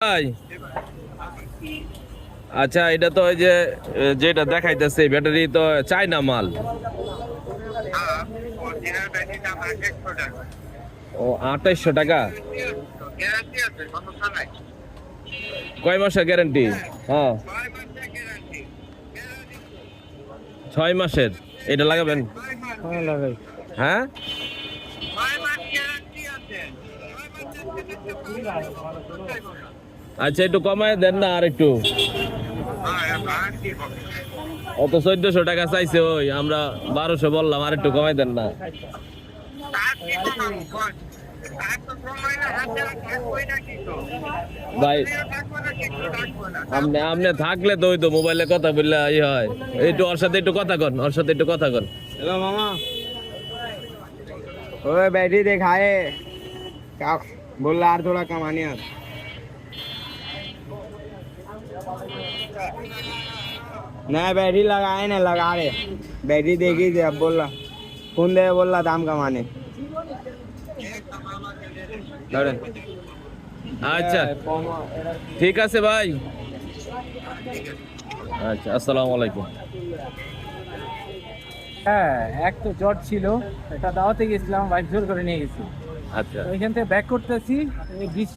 ভাই। আচ্ছা এটা তো ওই যে যেটা দেখাইতেছে ব্যাটারি তো চায়না মাল। ও, আঠাইশশো টাকা? কয় মাসের গ্যারান্টি? হ্যাঁ। ছয় মাসের। এটা লাগাবেন? মাস হ্যাঁ ছয় মাস গ্যারান্টি আছে ছয় মাসের আচ্ছা একটু কমায় দেন না আর একটু আর কি হবে অত চোদ্দশো টাকা চাইছে ওই আমরা বারোশো বললাম আর একটু কমাই দেন না তার কি কমাবো বল? তার তো সময় না হাতে আর থাকবোই না কিন্তু ভাই থাকবো না কিন্তু থাকবো না আপনি আপনি থাকলে তো ওই তো মোবাইলে কথা বললে ই হয় একটু ওর সাথে একটু কথা কন ওর সাথে একটু কথা কন हेलो मामा ओए बैटरी दिखाए क्या बोल रहा यार थोड़ा कमाने यार नहीं बैटरी लगाए ना लगा रहे बैटरी देखी थी अब बोल रहा फोन दे बोल रहा दाम कमाने ধরেন। আচ্ছা ঠিক আছে ভাই আচ্ছা আসসালামু আলাইকুম হ্যাঁ এক তো জ্বর ছিল এটা দাওয়াতে গেছিলাম বাইক জোর করে নিয়ে গেছি আচ্ছা তো ওইখান থেকে ব্যাক করতেছি এই বৃষ্টি